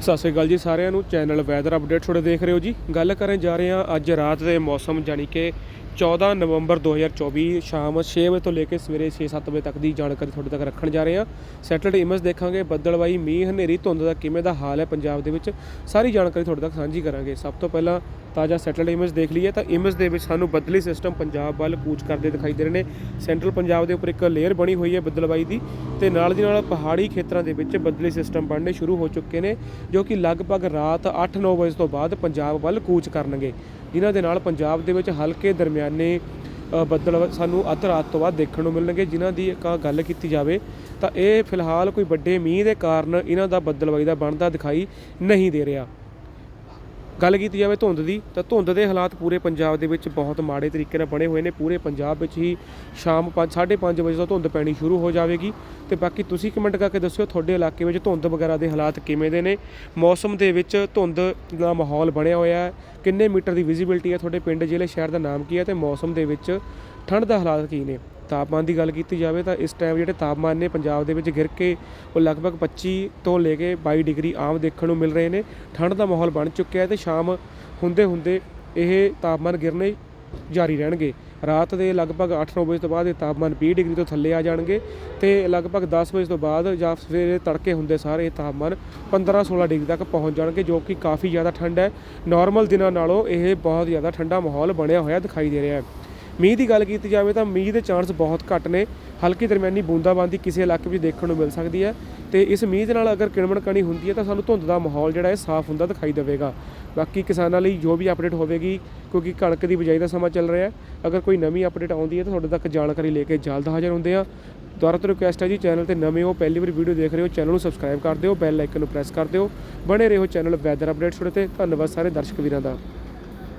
ਸਤਿ ਸ਼੍ਰੀ ਅਕਾਲ ਜੀ ਸਾਰਿਆਂ ਨੂੰ। ਚੈਨਲ ਵੈਦਰ ਅਪਡੇਟ ਤੁਹਾਡੇ ਦੇਖ ਰਹੇ ਹੋ ਜੀ। ਗੱਲ ਕਰਨ ਜਾ ਰਹੇ ਹਾਂ ਅੱਜ ਰਾਤ ਦੇ ਮੌਸਮ ਜਾਨੀ ਕਿ 14 ਨਵੰਬਰ 2024 ਸ਼ਾਮ 6 ਵਜੇ ਤੋਂ ਲੈ ਕੇ ਸਵੇਰੇ 6-7 ਵਜੇ ਤੱਕ ਦੀ ਜਾਣਕਾਰੀ ਤੁਹਾਡੇ ਤੱਕ ਰੱਖਣ ਜਾ ਰਹੇ ਹਾਂ। ਸੈਟਲਡ ਇਮੇਜ ਦੇਖਾਂਗੇ, ਬੱਦਲਵਾਈ, ਮੀਂਹ, ਹਨੇਰੀ, ਧੁੰਦ ਦਾ ਕਿਵੇਂ ਦਾ ਹਾਲ ਹੈ ਪੰਜਾਬ ਦੇ ਵਿੱਚ, ਸਾਰੀ ਜਾਣਕਾਰੀ ਤੁਹਾਡੇ ਤੱਕ ਸਾਂਝੀ ਕਰਾਂਗੇ। ਸਭ ਤੋਂ ਪਹਿਲਾਂ ਤਾਜ਼ਾ ਸੈਟਲਡ ਇਮੇਜ ਦੇਖ ਲਈਏ ਤਾਂ ਇਮੇਜ ਦੇ ਵਿੱਚ ਸਾਨੂੰ ਬੱਦਲੀ ਸਿਸਟਮ ਪੰਜਾਬ ਵੱਲ ਕੂਚ ਕਰਦੇ ਦਿਖਾਈ ਦੇ ਰਹੇ ਨੇ। ਸੈਂਟਰਲ ਪੰਜਾਬ ਦੇ ਉੱਪਰ ਇੱਕ ਲੇਅਰ ਬਣੀ ਹੋਈ ਹੈ ਬੱਦਲਵਾਈ ਦੀ ਤੇ ਨਾਲ ਦੀ ਨਾਲ ਪਹਾੜੀ ਖੇਤਰਾਂ ਦੇ ਵਿੱਚ ਬੱਦਲੀ ਸਿਸਟਮ ਬਣਨੇ ਸ਼ੁਰੂ ਹੋ ਚੁੱਕੇ ਨੇ, ਜੋ ਕਿ ਲਗਭਗ ਰਾਤ 8-9 ਵਜੇ ਤੋਂ ਬਾਅਦ ਪੰਜਾਬ ਵੱਲ ਕੂਚ ਕਰਨਗੇ। ਜਿਨ੍ਹਾਂ ਦੇ ਨਾਲ ਪੰਜਾਬ ਦੇ ਵਿੱਚ ਹਲਕੇ ਦਰਮਿਆਨੇ ਬੱਦਲ ਸਾਨੂੰ ਅੱਧ ਰਾਤ ਤੋਂ ਬਾਅਦ ਦੇਖਣ ਨੂੰ ਮਿਲਣਗੇ। ਜਿਨ੍ਹਾਂ ਦੀ ਇੱਕ ਗੱਲ ਕੀਤੀ ਜਾਵੇ, ਤਾਂ ਇਹ ਫਿਲਹਾਲ ਕੋਈ ਵੱਡੇ ਮੀਂਹ ਦੇ ਕਾਰਨ ਇਹਨਾਂ ਦਾ ਬੱਦਲਵਾਈ ਦਾ ਬਣਦਾ ਦਿਖਾਈ ਨਹੀਂ ਦੇ ਰਿਹਾ। ਗੱਲ ਕੀਤੀ ਜਾਵੇ ਧੁੰਦ ਦੀ, ਤਾਂ ਧੁੰਦ ਦੇ ਹਾਲਾਤ ਪੂਰੇ ਪੰਜਾਬ ਦੇ ਵਿੱਚ ਬਹੁਤ ਮਾੜੇ ਤਰੀਕੇ ਨਾਲ ਬਣੇ ਹੋਏ ਨੇ। ਪੂਰੇ ਪੰਜਾਬ ਵਿੱਚ ਹੀ ਸ਼ਾਮ 5 5:30 ਵਜੇ ਤੋਂ ਧੁੰਦ ਪੈਣੀ ਸ਼ੁਰੂ ਹੋ ਜਾਵੇਗੀ। ਤੇ ਬਾਕੀ ਤੁਸੀਂ ਕਮੈਂਟ ਕਰਕੇ ਦੱਸਿਓ, ਤੁਹਾਡੇ ਇਲਾਕੇ ਵਿੱਚ ਧੁੰਦ ਵਗੈਰਾ ਦੇ ਹਾਲਾਤ ਕਿਵੇਂ ਦੇ ਨੇ? ਮੌਸਮ ਦੇ ਵਿੱਚ ਧੁੰਦ ਦਾ ਮਾਹੌਲ ਬਣਿਆ ਹੋਇਆ ਹੈ। ਕਿੰਨੇ ਮੀਟਰ ਦੀ ਵਿਜ਼ਿਬਿਲਟੀ ਹੈ ਤੁਹਾਡੇ ਪਿੰਡ ਜ਼ਿਲ੍ਹੇ, ਸ਼ਹਿਰ ਦਾ ਨਾਮ ਕੀ ਹੈ ਤੇ ਮੌਸਮ ਦੇ ਵਿੱਚ ਠੰਡ ਦਾ ਹਾਲਾਤ ਕੀ ਨੇ? ਤਾਪਮਾਨ ਦੀ ਗੱਲ ਕੀਤੀ ਜਾਵੇ ਤਾਂ ਇਸ ਟਾਈਮ ਜਿਹੜੇ ਤਾਪਮਾਨ ਨੇ ਪੰਜਾਬ ਦੇ ਵਿੱਚ ਗਿਰ ਕੇ ਉਹ ਲਗਭਗ 25 ਤੋਂ ਲੈ ਕੇ 22 ਡਿਗਰੀ ਆਮ ਦੇਖਣ ਨੂੰ ਮਿਲ ਰਹੇ ਨੇ। ਠੰਡ ਦਾ ਮਾਹੌਲ ਬਣ ਚੁੱਕਿਆ ਹੈ ਤੇ ਸ਼ਾਮ ਹੁੰਦੇ ਹੁੰਦੇ ਇਹ ਤਾਪਮਾਨ ਗਿਰਨੇ ਜਾਰੀ ਰਹਿਣਗੇ। ਰਾਤ ਦੇ ਲਗਭਗ 8-9 ਵਜੇ ਤੋਂ ਬਾਅਦ ਇਹ ਤਾਪਮਾਨ 20 ਡਿਗਰੀ ਤੋਂ ਥੱਲੇ ਆ ਜਾਣਗੇ ਤੇ ਲਗਭਗ 10 ਵਜੇ ਤੋਂ ਬਾਅਦ ਜਾਂ ਸਵੇਰੇ ਤੜਕੇ ਹੁੰਦੇ ਸਾਰੇ ਇਹ ਤਾਪਮਾਨ 15-16 ਡਿਗਰੀ ਤੱਕ ਪਹੁੰਚ ਜਾਣਗੇ, ਜੋ ਕਿ ਕਾਫੀ ਜ਼ਿਆਦਾ ਠੰਡ ਹੈ। ਨਾਰਮਲ ਦਿਨਾਂ ਨਾਲੋਂ ਇਹ ਬਹੁਤ ਜ਼ਿਆਦਾ ਠੰਡਾ ਮਾਹੌਲ ਬਣਿਆ ਹੋਇਆ ਦਿਖਾਈ ਦੇ ਰਿਹਾ ਹੈ। ਮੀਂਹ ਦੀ ਗੱਲ ਕੀਤੀ ਜਾਵੇ ਤਾਂ ਮੀਂਹ ਦੇ ਚਾਂਸ ਬਹੁਤ ਘੱਟ ਨੇ। ਹਲਕੀ ਦਰਮਿਆਨੀ ਬੂੰਦਾਬਾਂਦੀ ਕਿਸੇ ਇਲਾਕੇ ਵਿੱਚ ਦੇਖਣ ਨੂੰ ਮਿਲ ਸਕਦੀ ਹੈ ਤੇ ਇਸ ਮੀਂਹ ਦੇ ਨਾਲ ਅਗਰ ਕਿਣਮਣ ਕਣੀ ਹੁੰਦੀ ਹੈ ਤਾਂ ਸਾਨੂੰ ਧੁੰਦ ਦਾ ਮਾਹੌਲ ਜਿਹੜਾ ਹੈ ਸਾਫ਼ ਹੁੰਦਾ ਦਿਖਾਈ ਦੇਵੇਗਾ। ਬਾਕੀ ਕਿਸਾਨਾਂ ਲਈ ਜੋ ਵੀ ਅਪਡੇਟ ਹੋਵੇਗੀ, ਕਿਉਂਕਿ ਕਣਕ ਦੀ ਬਿਜਾਈ ਦਾ ਸਮਾਂ ਚੱਲ ਰਿਹਾ ਹੈ, ਅਗਰ ਕੋਈ ਨਵੀਂ ਅਪਡੇਟ ਆਉਂਦੀ ਹੈ ਤਾਂ ਤੁਹਾਡੇ ਤੱਕ ਜਾਣਕਾਰੀ ਲੈ ਕੇ ਜਲਦ ਹਾਜ਼ਰ ਹੁੰਦੇ ਆ। ਦੁਬਾਰਾ ਤੋਂ ਰਿਕੁਐਸਟ ਹੈ ਜੀ, ਚੈਨਲ ਤੇ ਨਵੇਂ ਹੋ, ਪਹਿਲੀ ਵਾਰ ਵੀਡੀਓ ਦੇਖ ਰਹੇ ਹੋ, ਚੈਨਲ ਨੂੰ ਸਬਸਕ੍ਰਾਈਬ ਕਰ ਦਿਓ ਬੈਲ ਆਈਕਨ ਨੂੰ ਪ੍ਰੈਸ ਕਰ ਦਿਓ। ਬਣੇ ਰਹੋ ਚੈਨਲ ਵੈਦਰ ਅਪਡੇਟਸ ਤੁਹਾਡੇ ਤੇ। ਧੰਨਵਾਦ ਸਾਰੇ ਦਰਸ਼ਕ ਵੀਰਾਂ ਦਾ।